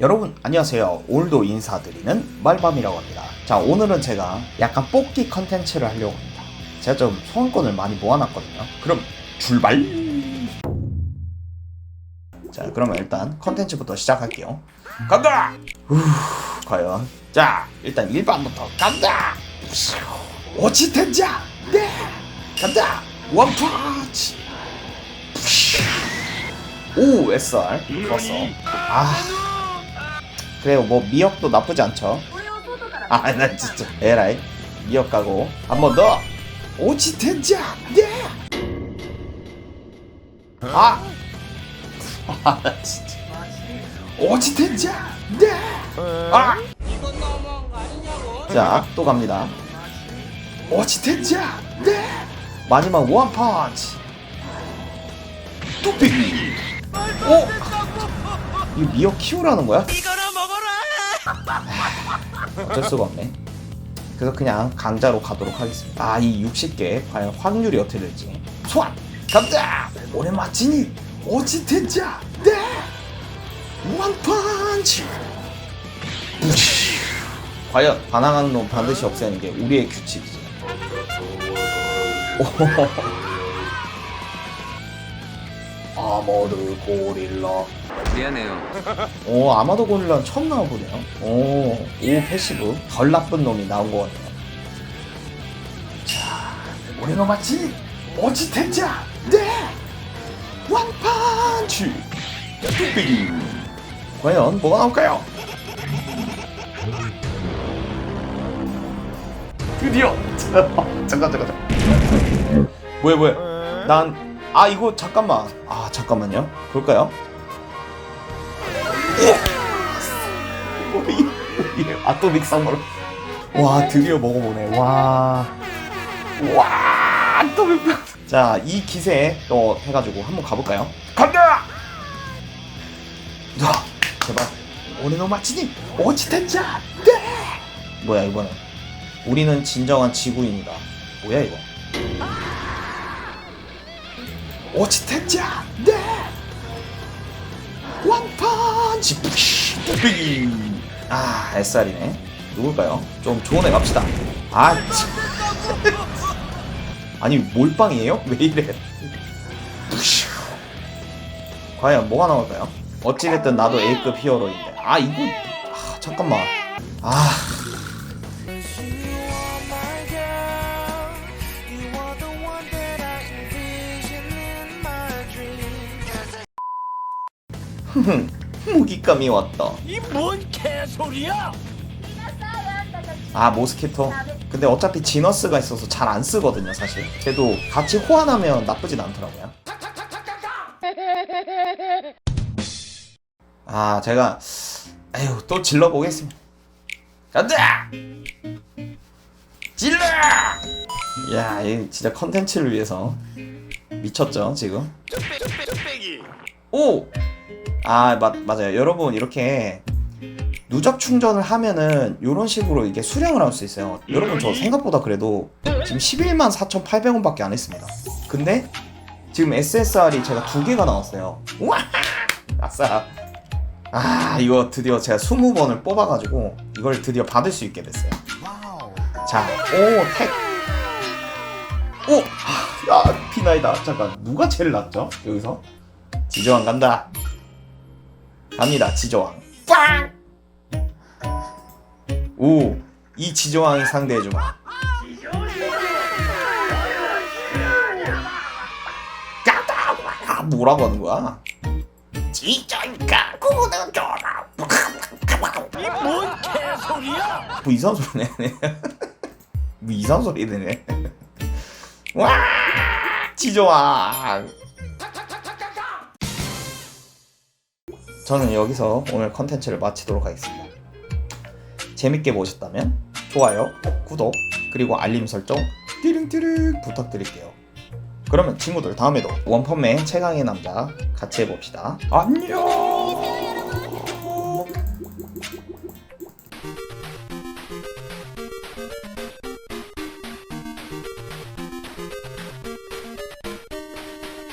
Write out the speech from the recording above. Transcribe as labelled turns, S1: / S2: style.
S1: 여러분 안녕하세요. 오늘도 인사드리는 말밤이라고 합니다. 자 오늘은 제가 약간 뽑기 컨텐츠를 하려고 합니다. 제가 좀 소원권을 많이 모아놨거든요. 그럼 출발! 자 그러면 일단 컨텐츠부터 시작할게요. 간다! 후, 과연. 자 일단 1반부터 간다! 오치텐자! 네! 간다! 원펀치! 오 SR 좋았어. 아 그래요 뭐 미역도 나쁘지 않죠 아나 아, 진짜 에라이 미역 가고 한 번 더 오지 텐자 네아 예! 아, 진짜 오지 텐자 네아 예! 자, 또 갑니다. 어찌됐자? 네! 예! 마지막 원 펀치! 뚝배기! 어? 이 미역 키우라는 거야? 어쩔 수가 없네. 그래서 그냥 강자로 가도록 하겠습니다. 아, 이 60개 과연 확률이 어떻게 될지. 소환! 간다! 오래 맞히니 오지 텐자! 네! 원펀치! 과연 반항하는 놈 반드시 없애는 게 우리의 규칙이지. 아머드 고릴라.
S2: 미안해요.
S1: 오 아마도 고릴라는 처음 나와보네요. 오, 오 패시브. 덜 나쁜 놈이 나온 것 같네요. 자 우리가 맞지? 오지 텐자! 네! 원펀치 뚝배기! 과연 뭐가 나올까요? 드디어! 잠깐 잠깐 잠깐. 뭐야 뭐야 난 아 이거 잠깐만. 아 잠깐만요. 볼까요? 오이 오이 아토믹 쌍으로. 와 드디어 먹어보네. 와와 아토믹 자이 기세 또 해가지고 한번 가볼까요? 간다! 자 제발. 오늘 마치니? 오치텐자! 네! 뭐야 이거는? 우리는 진정한 지구인이다. 뭐야 이거 오치텐자 네. 원펀치 뚝배기 아 SR이네. 누굴까요? 좀 좋은 애 갑시다. 아 참. 아니 몰빵이에요? 왜 이래? 과연 뭐가 나올까요? 어찌됐든 나도 A급 히어로인데. 아 이거 아, 잠깐만. 아 흠, 무기감이 왔다.
S3: 이 뭔 개소리야?
S1: 아 모스키토 근데 어차피 지너스가 있어서 잘 안 쓰거든요 사실 걔도 같이 호환하면 나쁘진 않더라고요 아 제가 에휴 또 질러보겠습니다 간다! 질러! 야이 진짜 컨텐츠를 위해서 미쳤죠 지금 오! 아, 맞, 맞아요. 여러분, 이렇게 누적 충전을 하면은 이런 식으로 이게 수령을 할 수 있어요. 여러분, 저 생각보다 그래도 지금 11만 4,800원 밖에 안 했습니다. 근데 지금 SSR이 제가 두 개가 나왔어요. 와! 아싸. 아, 이거 드디어 제가 20번을 뽑아가지고 이걸 드디어 받을 수 있게 됐어요. 자, 오, 택. 오! 아, 야, 피나이다. 잠깐, 누가 제일 낫죠? 여기서? 지저왕 간다. 갑니다, 지저왕. 빵! 오, 이 지저왕이 상대해주마. 아, 뭐라고 하는 거야? 지저니까 구는 줘라.
S3: 이뭔 개소리야?
S1: 뭐 이상한 소리 내네. 뭐 이상한 소리 내네. 와! 지저왕! 저는 여기서 오늘 컨텐츠를 마치도록 하겠습니다. 재밌게 보셨다면 좋아요, 구독, 그리고 알림 설정 띠릉띠릉 부탁드릴게요. 그러면 친구들 다음에도 원펀맨 최강의 남자 같이 해봅시다. 안녕!